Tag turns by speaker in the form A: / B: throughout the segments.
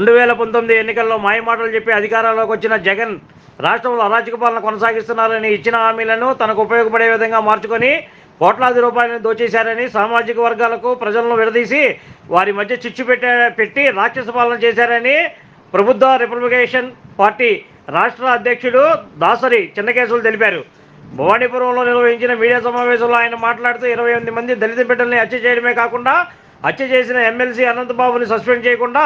A: రెండు వేల పంతొమ్మిది ఎన్నికల్లో మాయమాటలు చెప్పి అధికారంలోకి వచ్చిన జగన్ రాష్ట్రంలో అరాచక పాలన కొనసాగిస్తున్నారని ఇచ్చిన హామీలను తనకు ఉపయోగపడే విధంగా మార్చుకొని కోట్లాది రూపాయలను దోచేశారని సామాజిక వర్గాలకు ప్రజలను విడదీసి వారి మధ్య చిచ్చు పెట్టే పెట్టి రాక్షస పాలన చేశారని ప్రభుత్వ రిపబ్లికేషన్ పార్టీ రాష్ట్ర అధ్యక్షుడు దాసరి చిన్నకేశవులు తెలిపారు. భవానీపురంలో నిర్వహించిన మీడియా సమావేశంలో ఆయన మాట్లాడుతూ ఇరవై ఎనిమిది మంది దళిత బిడ్డల్ని హత్య చేయడమే కాకుండా హత్య చేసిన ఎమ్మెల్సీ అనంతబాబుని సస్పెండ్ చేయకుండా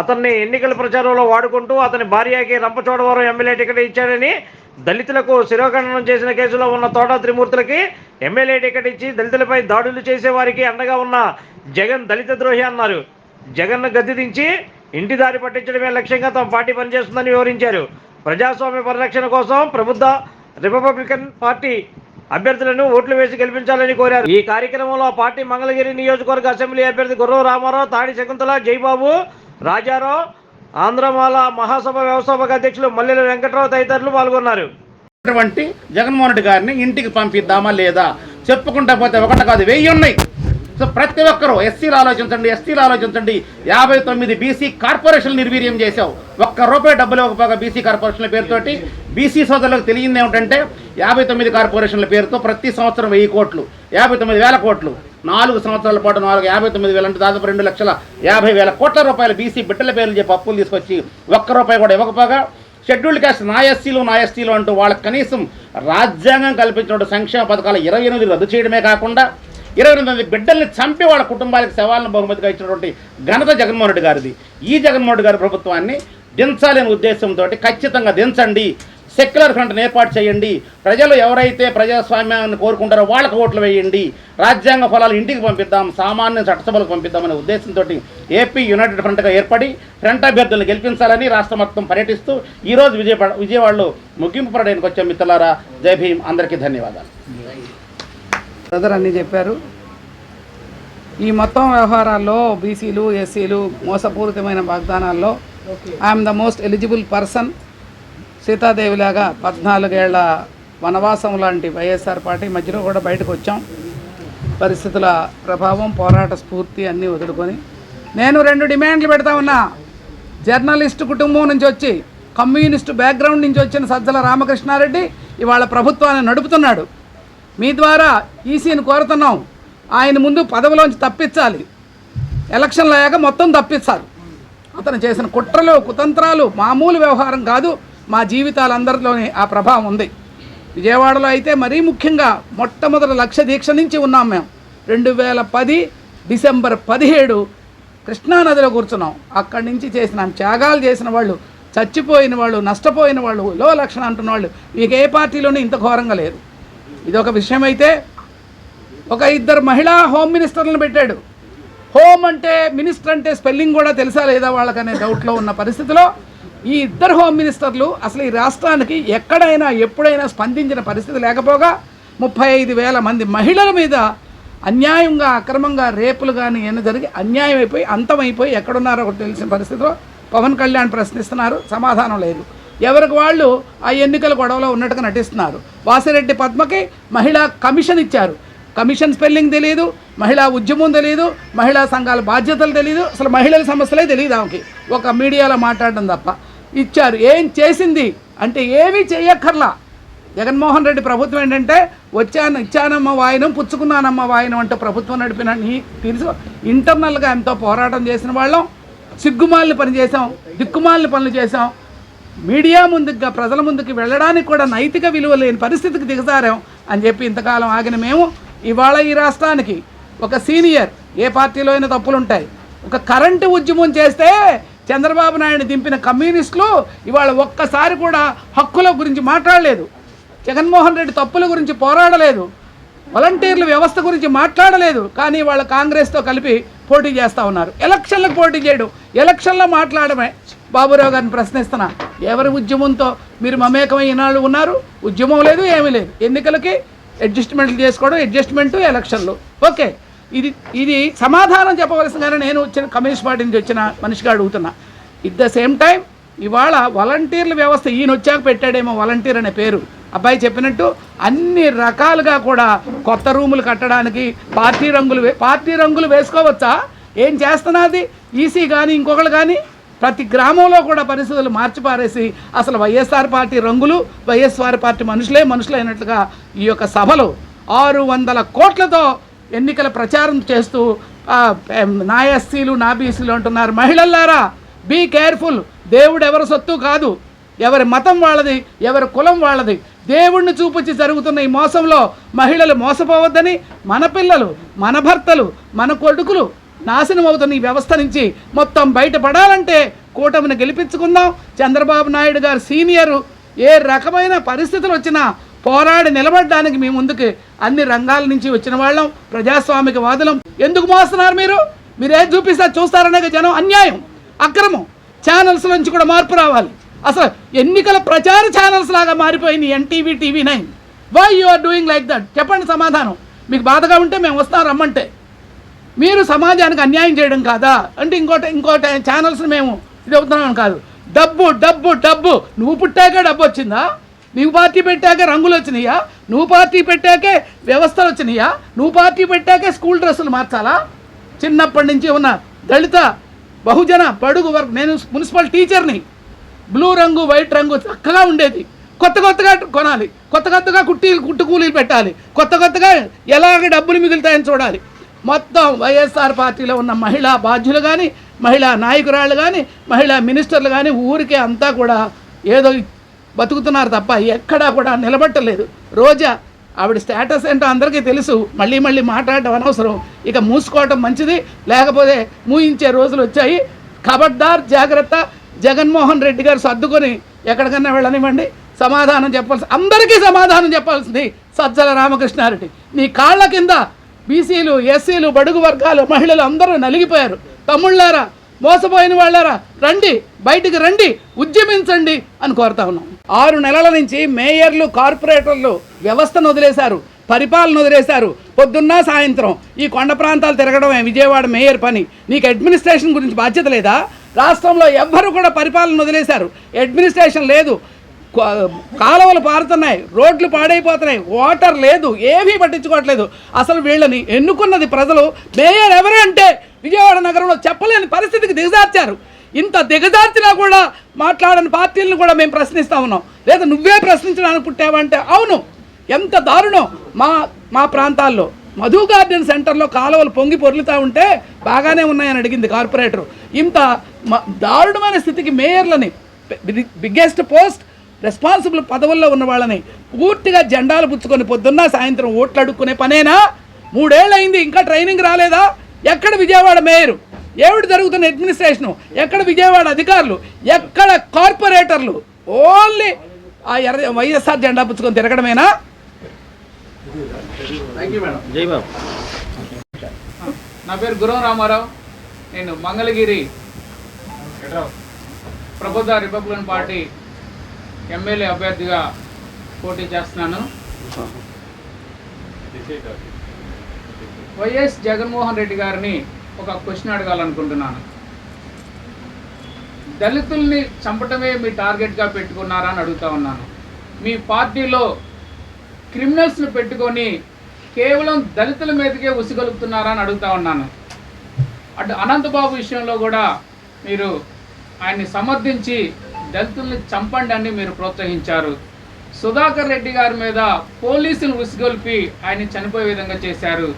A: అతన్ని ఎన్నికల ప్రచారంలో వాడుకుంటూ అతని భార్యకి రంపచోడవరం ఎమ్మెల్యే టికెట్ ఇచ్చాడని దళితులకు శిరోఖండనం చేసిన కేసులో ఉన్న తోట త్రిమూర్తులకి ఎమ్మెల్యే టికెట్ ఇచ్చి దళితులపై దాడులు చేసే వారికి అండగా ఉన్న జగన్ దళిత ద్రోహి అన్నారు. జగన్ను గద్దెదించి ఇంటి దారి పట్టించడమే లక్ష్యంగా తమ పార్టీ పనిచేస్తుందని వివరించారు. ప్రజాస్వామ్య పరిరక్షణ కోసం ప్రభుత్వ రిపబ్లికన్ పార్టీ అభ్యర్థులను ఓట్లు వేసి గెలిపించాలని కోరారు. ఈ కార్యక్రమంలో పార్టీ మంగళగిరి నియోజకవర్గ అసెంబ్లీ అభ్యర్థి గుర్రం రామారావు తాడి శకుంతల జైబాబు రాజారావు ఆంధ్రమాల మహాసభ వ్యవస్థాపక అధ్యక్షులు మల్లెల వెంకటరావు తదితరులు పాల్గొన్నారు.
B: అటువంటి జగన్మోహన్ రెడ్డి గారిని ఇంటికి పంపిద్దామా లేదా చెప్పుకుంటా పోతే ఒకటి కాదు వెయ్యి ఉన్నాయి. సో ప్రతి ఒక్కరూ ఎస్సీలు ఆలోచించండి ఎస్టీలు ఆలోచించండి. యాభై తొమ్మిది బీసీ కార్పొరేషన్లు నిర్వీర్యం చేశావు. ఒక్క రూపాయి డబ్బులు ఇవ్వకపోగా బీసీ కార్పొరేషన్ల పేరుతోటి బీసీ సోదరులకు తెలియంది ఏమిటంటే యాభై తొమ్మిది కార్పొరేషన్ల పేరుతో ప్రతి సంవత్సరం వెయ్యి కోట్లు యాభై తొమ్మిది వేల కోట్లు. నాలుగు సంవత్సరాల పాటు నాలుగు యాభై తొమ్మిది వేలు అంటే దాదాపు రెండు లక్షల యాభై వేల కోట్ల రూపాయలు బీసీ బిడ్డల పేర్లు చెప్పి అప్పులు తీసుకొచ్చి ఒక్క రూపాయి కూడా ఇవ్వకపోగా షెడ్యూల్డ్ క్యాస్ట్ నా ఎస్సీలు నా ఎస్టీలు అంటూ వాళ్ళకి కనీసం రాజ్యాంగం కల్పించిన సంక్షేమ పథకాలు ఇరవై ఎనిమిది రద్దు చేయడమే కాకుండా ఇరవై ఎనిమిది మంది బిడ్డల్ని చంపి వాళ్ళ కుటుంబాలకు శవాలను బహుమతిగా ఇచ్చినటువంటి ఘనత జగన్మోహన్ రెడ్డి గారిది. ఈ జగన్మోహన్ రెడ్డి గారి ప్రభుత్వాన్ని దించాలనే ఉద్దేశంతో ఖచ్చితంగా దించండి. సెక్యులర్ ఫ్రంట్ని ఏర్పాటు చేయండి. ప్రజలు ఎవరైతే ప్రజాస్వామ్యాన్ని కోరుకుంటారో వాళ్ళకు ఓట్లు వేయండి. రాజ్యాంగ ఫలాలు ఇంటికి పంపిద్దాం సామాన్య చట్టసభలకు పంపిద్దామనే ఉద్దేశంతో ఏపీ యునైటెడ్ ఫ్రంట్గా ఏర్పడి ఫ్రంట్ అభ్యర్థులను గెలిపించాలని రాష్ట్రం మొత్తం పర్యటిస్తూ ఈరోజు విజయవాడ విజయవాడలో ముగింపు పడడానికి వచ్చే మిత్రులారా. జై భీమ్. అందరికీ ధన్యవాదాలు.
C: బ్రదర్ అన్ని చెప్పారు. ఈ మొత్తం వ్యవహారాల్లో బీసీలు ఎస్సీలు మోసపూరితమైన వాగ్దానాల్లో I am the most eligible person. సీతాదేవిలాగా పద్నాలుగేళ్ళ వనవాసం లాంటి వైఎస్ఆర్ పార్టీ మధ్యలో కూడా బయటకు వచ్చాం. పరిస్థితుల ప్రభావం పోరాట స్ఫూర్తి అన్నీ వదులుకొని. నేను రెండు డిమాండ్లు పెడతా ఉన్నా. జర్నలిస్ట్ కుటుంబం నుంచి వచ్చి కమ్యూనిస్ట్ బ్యాక్గ్రౌండ్ నుంచి వచ్చిన సజ్జల రామకృష్ణారెడ్డి ఇవాళ ప్రభుత్వాన్ని నడుపుతున్నాడు. మీ ద్వారా ఈసీని కోరుతున్నాం. ఆయన ముందు పదవిలోంచి తప్పించాలి. ఎలక్షన్లు అయ్యాక మొత్తం తప్పించాలి అతను చేసిన కుట్రలు కుతంత్రాలు మామూలు వ్యవహారం కాదు. మా జీవితాలందరిలోనే ఆ ప్రభావం ఉంది. విజయవాడలో అయితే మరీ ముఖ్యంగా మొట్టమొదటి లక్ష దీక్ష నుంచి ఉన్నాం మేము. రెండు వేల పది డిసెంబర్ పదిహేడు కృష్ణానదిలో కూర్చున్నాం. అక్కడి నుంచి చేసిన. త్యాగాలు చేసిన వాళ్ళు చచ్చిపోయిన వాళ్ళు నష్టపోయిన వాళ్ళు లో లక్షణ అంటున్న వాళ్ళు మీకు ఏ పార్టీలోనూ ఇంత ఘోరంగా లేదు. ఇదొక విషయం అయితే ఒక ఇద్దరు మహిళా హోమ్ మినిస్టర్లను పెట్టాడు. హోమ్ అంటే మినిస్టర్ అంటే స్పెల్లింగ్ కూడా తెలుసా లేదా వాళ్ళకనే డౌట్లో ఉన్న పరిస్థితిలో? ఈ ఇద్దరు హోమ్ మినిస్టర్లు అసలు ఈ రాష్ట్రానికి ఎక్కడైనా ఎప్పుడైనా స్పందించిన పరిస్థితి లేకపోగా ముప్పై ఐదు వేల మంది మహిళల మీద అన్యాయంగా అక్రమంగా రేపులు కానీ ఏమైనా జరిగి అన్యాయం అయిపోయి అంతమైపోయి ఎక్కడున్నారో ఒకటి తెలిసిన పరిస్థితిలో పవన్ కళ్యాణ్ ప్రశ్నిస్తున్నారు. సమాధానం లేదు. ఎవరికి వాళ్ళు ఆ ఎన్నికల గొడవలో ఉన్నట్టుగా నటిస్తున్నారు. వాసిరెడ్డి పద్మకి మహిళా కమిషన్ ఇచ్చారు. కమిషన్ స్పెల్లింగ్ తెలియదు మహిళా ఉద్యమం తెలియదు మహిళా సంఘాల బాధ్యతలు తెలియదు అసలు మహిళల సమస్యలే తెలియదు ఆమెకి. ఒక మీడియాలో మాట్లాడడం తప్ప. ఇచ్చారు. ఏం చేసింది? అంటే ఏమీ చేయక్కర్లా జగన్మోహన్ రెడ్డి ప్రభుత్వం ఏంటంటే వచ్చాను ఇచ్చానమ్మ వాయనం పుచ్చుకున్నానమ్మ వాయనం అంటే ప్రభుత్వం నడిపిన నీ తెలుసు. ఇంటర్నల్గా ఎంతో పోరాటం చేసిన వాళ్ళం. సిగ్గుమాలిన పని చేసాం దిక్కుమాలిని పనులు చేసాం మీడియా ముందుగా ప్రజల ముందుకు వెళ్ళడానికి కూడా నైతిక విలువ లేని పరిస్థితికి దిగజారాం అని చెప్పి ఇంతకాలం ఆగిన మేము ఇవాళ ఈ రాష్ట్రానికి ఒక సీనియర్ ఏ పార్టీలో అయినా తప్పులు ఉంటాయి ఒక కరెంటు ఉద్యమం చేస్తే చంద్రబాబు నాయుడు దింపిన కమ్యూనిస్టులు ఇవాళ ఒక్కసారి కూడా హక్కుల గురించి మాట్లాడలేదు. జగన్మోహన్ రెడ్డి తప్పుల గురించి పోరాడలేదు. వాలంటీర్ల వ్యవస్థ గురించి మాట్లాడలేదు. కానీ వాళ్ళ కాంగ్రెస్తో కలిపి పోటీ చేస్తూ ఉన్నారు. ఎలక్షన్లకు పోటీ చేయడం. ఎలక్షన్లో మాట్లాడమే. బాబురావు గారిని ప్రశ్నిస్తున్నా. ఎవరి ఉద్యమంతో మీరు మమేకమై ఈనాళ్ళు ఉన్నారు? ఉద్యమం లేదు ఏమీ లేదు. ఎన్నికలకి అడ్జస్ట్మెంట్లు చేసుకోవడం అడ్జస్ట్మెంటు ఎలక్షన్లు. ఓకే. ఇది ఇది సమాధానం చెప్పవలసిందని నేను వచ్చిన కమ్యూనిస్ట్ పార్టీ నుంచి వచ్చిన మనిషిగా అడుగుతున్నా. ఇట్ ద సేమ్ టైం ఇవాళ వాలంటీర్ల వ్యవస్థ ఈయన వచ్చాక పెట్టాడేమో వాలంటీర్ అనే పేరు. అబ్బాయి చెప్పినట్టు అన్ని రకాలుగా కూడా కొత్త రూములు కట్టడానికి పార్టీ రంగులు పార్టీ రంగులు వేసుకోవచ్చా? ఏం చేస్తున్నది ఈసీ కానీ ఇంకొకరు కానీ ప్రతి గ్రామంలో కూడా పరిస్థితులు మార్చిపారేసి అసలు వైఎస్ఆర్ పార్టీ రంగులు వైఎస్ఆర్ పార్టీ మనుషులే మనుషులైనట్లుగా ఈ యొక్క సభలో ఆరు వందల కోట్లతో ఎన్నికల ప్రచారం చేస్తూ ఆ, నాబీసీలు నా ఎస్సీలు నా బీసీలు అంటున్నారు. మహిళల్లారా బీ కేర్ఫుల్ దేవుడు ఎవరి సొత్తు కాదు. ఎవరి మతం వాళ్ళది ఎవరి కులం వాళ్ళది. దేవుణ్ణి చూపించి జరుగుతున్న ఈ మోసంలో మహిళలు మోసపోవద్దని మన పిల్లలు మన భర్తలు మన కొడుకులు నాశనం అవుతున్న ఈ వ్యవస్థ నుంచి మొత్తం బయటపడాలంటే కూటమిని గెలిపించుకుందాం. చంద్రబాబు నాయుడు గారు సీనియరు. ఏ రకమైన పరిస్థితులు వచ్చినా పోరాడి నిలబడడానికి మీ ముందుకు అన్ని రంగాల నుంచి వచ్చిన వాళ్ళం ప్రజాస్వామిక వాదులం. ఎందుకు మోస్తున్నారు మీరు? మీరేం చూపిస్తే చూస్తారనే జనం? అన్యాయం అక్రమం. ఛానల్స్ నుంచి కూడా మార్పు రావాలి. అసలు ఎన్నికల ప్రచార ఛానల్స్ లాగా మారిపోయింది NTV TV nine. Why you are doing like that చెప్పండి సమాధానం. మీకు బాధగా ఉంటే మేము వస్తాం రమ్మంటే. మీరు సమాజానికి అన్యాయం చేయడం కాదా? అంటే ఇంకోటి ఇంకోటి ఛానల్స్ మేము ఇది అవుతున్నాం కాదు. డబ్బు డబ్బు డబ్బు. నువ్వు పుట్టాక డబ్బు వచ్చిందా? నీవు పార్టీ పెట్టాకే రంగులు వచ్చినాయా? నువ్వు పార్టీ పెట్టాకే వ్యవస్థలు వచ్చినాయా? నువ్వు పార్టీ పెట్టాకే స్కూల్ డ్రెస్సులు మార్చాలా? చిన్నప్పటి నుంచి ఉన్న దళిత బహుజన బడుగు వర్గ నేను మున్సిపల్ టీచర్ని. బ్లూ రంగు వైట్ రంగు చక్కగా ఉండేది. కొత్త కొత్తగా కొనాలి. కొత్త కొత్తగా కుట్టీలు కుట్టు కూలీలు పెట్టాలి. కొత్త కొత్తగా ఎలాగ డబ్బులు మిగులుతాయని చూడాలి. మొత్తం వైఎస్ఆర్ పార్టీలో ఉన్న మహిళా బాధ్యులు కానీ మహిళా నాయకురాళ్ళు కానీ మహిళా మినిస్టర్లు కానీ ఊరికే అంతా కూడా ఏదో బతుకుతున్నారు తప్ప ఎక్కడా కూడా నిలబట్టలేదు. రోజా ఆవిడ స్టేటస్ ఏంటో అందరికీ తెలుసు. మళ్ళీ మళ్ళీ మాట్లాడడం అనవసరం. ఇక మూసుకోవటం మంచిది. లేకపోతే మూయించే రోజులు వచ్చాయి. ఖబర్దార్ జాగ్రత్త. జగన్మోహన్ రెడ్డి గారు సర్దుకొని ఎక్కడికన్నా వెళ్ళనివ్వండి. సమాధానం చెప్పాల్సి అందరికీ సమాధానం చెప్పాల్సింది సజ్జల రామకృష్ణారెడ్డి. నీ కాళ్ళ కింద బీసీలు ఎస్సీలు బడుగు వర్గాలు మహిళలు అందరూ నలిగిపోయారు. తమ్ముళ్ళారా మోసపోయిన వాళ్ళారా రండి బయటికి రండి ఉద్యమించండి అని కోరుతా ఉన్నాం. ఆరు నెలల నుంచి మేయర్లు కార్పొరేటర్లు వ్యవస్థను వదిలేశారు పరిపాలన వదిలేశారు. పొద్దున్న సాయంత్రం ఈ కొండ ప్రాంతాలు తిరగడమే విజయవాడ మేయర్ పని. నీకు అడ్మినిస్ట్రేషన్ గురించి బాధ్యత లేదా? రాష్ట్రంలో ఎవ్వరు కూడా పరిపాలన వదిలేశారు. అడ్మినిస్ట్రేషన్ లేదు. కాలువలు పారుతున్నాయి రోడ్లు పాడైపోతున్నాయి వాటర్ లేదు ఏమీ పట్టించుకోవట్లేదు. అసలు వీళ్ళని ఎన్నుకున్నది ప్రజలు మేయర్ ఎవరు అంటే విజయవాడ నగరంలో చెప్పలేని పరిస్థితికి దిగజార్చారు. ఇంత దిగజార్చినా కూడా మాట్లాడని పార్టీలను కూడా మేము ప్రశ్నిస్తా ఉన్నాం. లేదా నువ్వే ప్రశ్నించడానికి పుట్టావంటే అవును. ఎంత దారుణం. మా మా ప్రాంతాల్లో. మధు గార్డెన్ సెంటర్లో కాలువలు పొంగి పొర్లుతూ ఉంటే బాగానే ఉన్నాయని అడిగింది కార్పొరేటర్. ఇంత మ- దారుణమైన స్థితికి మేయర్లని బిగ్గెస్ట్ పోస్ట్ రెస్పాన్సిబుల్ పదవుల్లో ఉన్న వాళ్ళని పూర్తిగా జెండాలు పుచ్చుకొని పొద్దున్న సాయంత్రం ఓట్లు అడుక్కునే పనేనా? మూడేళ్ళు అయింది ఇంకా ట్రైనింగ్ రాలేదా? ఎక్కడ విజయవాడ మేయరు? ఏమిటి జరుగుతున్న అడ్మినిస్ట్రేషను? ఎక్కడ విజయవాడ అధికారులు? ఎక్కడ కార్పొరేటర్లు? ఓన్లీ ఆ ఎర్ర వైఎస్ఆర్ జెండా పుచ్చుకొని తిరగడమేనా?
D: నా పేరు గురం రామారావు. నేను Mangalagiri Prabuddha republican party MLA అభ్యర్థిగా పోటీ చేస్తున్నాను. వైఎస్ జగన్మోహన్ రెడ్డి గారిని ఒక క్వశ్చన్ అడగాలనుకుంటున్నాను. దళితుల్ని చంపటమే మీ టార్గెట్గా పెట్టుకున్నారా అని అడుగుతా ఉన్నాను. మీ పార్టీలో క్రిమినల్స్ని పెట్టుకొని కేవలం దళితుల మీదకే ఉసిగలుపుతున్నారా అని అడుగుతా ఉన్నాను. అటు అనంతబాబు విషయంలో కూడా మీరు ఆయన్ని సమర్థించి దళితుల్ని చంపండి అని మీరు ప్రోత్సహించారు. సుధాకర్ రెడ్డి గారి మీద పోలీసులు ఉసిగొల్పి ఆయన్ని చనిపోయే విధంగా చేశారు.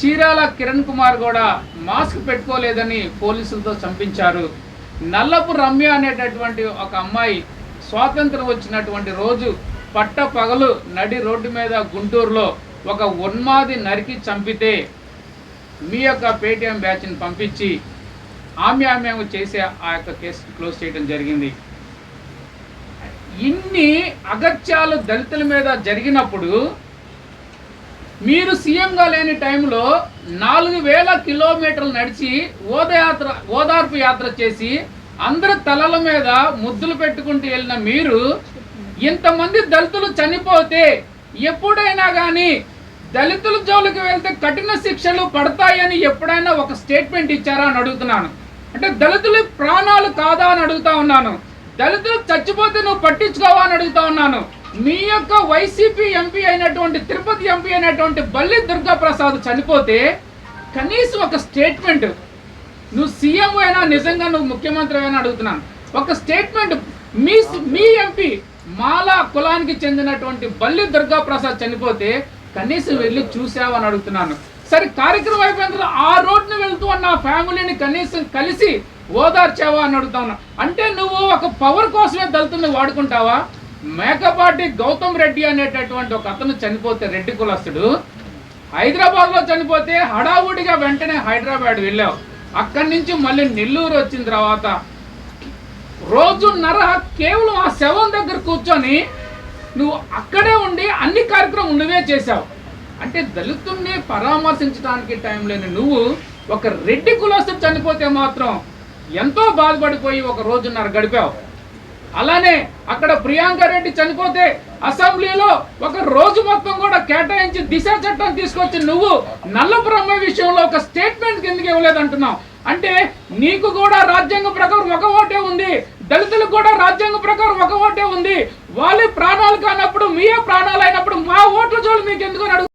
D: చీరాల కిరణ్ కుమార్ కూడా మాస్క్ పెట్టుకోలేదని పోలీసులతో చంపించారు. నల్లపు రమ్య అనేటటువంటి ఒక అమ్మాయి స్వాతంత్రం వచ్చినటువంటి రోజు పట్ట పగలు నడి రోడ్డు మీద గుంటూరులో ఒక ఉన్మాది నరికి చంపితే మీ యొక్క పేటిఎం బ్యాచ్ని పంపించి ఆమె ఆమె చేసే ఆ యొక్క కేసు క్లోజ్ చేయడం జరిగింది. ఇన్ని అగత్యాలు దళితుల మీద జరిగినప్పుడు మీరు సీఎంగా లేని టైంలో నాలుగు వేల కిలోమీటర్లు నడిచి ఓదయాత్ర ఓదార్పు యాత్ర చేసి అందరి తలల మీద ముద్దులు పెట్టుకుంటూ వెళ్ళిన మీరు ఇంతమంది దళితులు చనిపోతే ఎప్పుడైనా కానీ దళితుల జోలికి వెళ్తే కఠిన శిక్షలు పడతాయని ఎప్పుడైనా ఒక స్టేట్మెంట్ ఇచ్చారా అని అడుగుతున్నాను. అంటే దళితుల ప్రాణాలు కాదా అని అడుగుతా ఉన్నాను. దళితులు చచ్చిపోతే నువ్వు పట్టించుకోవా అని అడుగుతా ఉన్నాను. మీ యొక్క వైసీపీ ఎంపీ అయినటువంటి తిరుపతి ఎంపీ అయినటువంటి బల్లి దుర్గా ప్రసాద్ చనిపోతే కనీసం ఒక స్టేట్మెంట్ నువ్వు సీఎం అయినా నిజంగా నువ్వు ముఖ్యమంత్రి అయినా అడుగుతున్నాను. ఒక స్టేట్మెంట్ మీ మీ ఎంపీ మాలా కులానికి చెందినటువంటి బల్లి దుర్గా ప్రసాద్ చనిపోతే కనీసం వెళ్ళి చూసావని అడుగుతున్నాను. సరే కార్యక్రమం అయిపోయిన ఆ రోడ్ని వెళ్తూ ఉన్న ఫ్యామిలీని కనీసం కలిసి ఓదార్చావా అని అడుగుతా ఉన్నా అంటే నువ్వు ఒక పవర్ కోసమే దళితుల్ని వాడుకుంటావా? మేకపాటి గౌతమ్ రెడ్డి అనేటటువంటి ఒక అతను చనిపోతే రెడ్డి కులస్తుడు. హైదరాబాద్లో చనిపోతే హడావుడిగా వెంటనే హైదరాబాద్ వెళ్ళావు. అక్కడి నుంచి మళ్ళీ నెల్లూరు వచ్చిన తర్వాత రోజున్నర కేవలం ఆ శవం దగ్గర కూర్చొని నువ్వు అక్కడే ఉండి అన్ని కార్యక్రమం నువ్వే చేశావు. అంటే దళితుల్ని పరామర్శించడానికి టైం లేని నువ్వు ఒక రెడ్డి కులస్తుడు చనిపోతే మాత్రం ఎంతో బాధపడిపోయి ఒక రోజున్నర గడిపావు. అలానే అక్కడ ప్రియాంక రెడ్డి చనిపోతే అసెంబ్లీలో ఒక రోజు మొత్తం కూడా కేటాయించి దిశ చట్టం తీసుకొచ్చి నువ్వు నల్ల బ్రహ్మ విషయంలో ఒక స్టేట్మెంట్ కిందకి ఇవ్వలేదంటున్నావు అంటే నీకు కూడా రాజ్యాంగ ప్రకారం ఒక ఓటే ఉంది. దళితులకు కూడా రాజ్యాంగ ప్రకారం ఒక ఓటే ఉంది. వాళ్ళ ప్రాణాలు కానప్పుడు మీయే ప్రాణాలు అయినప్పుడు మా ఓట్ల జోలు మీకు ఎందుకు అడుగు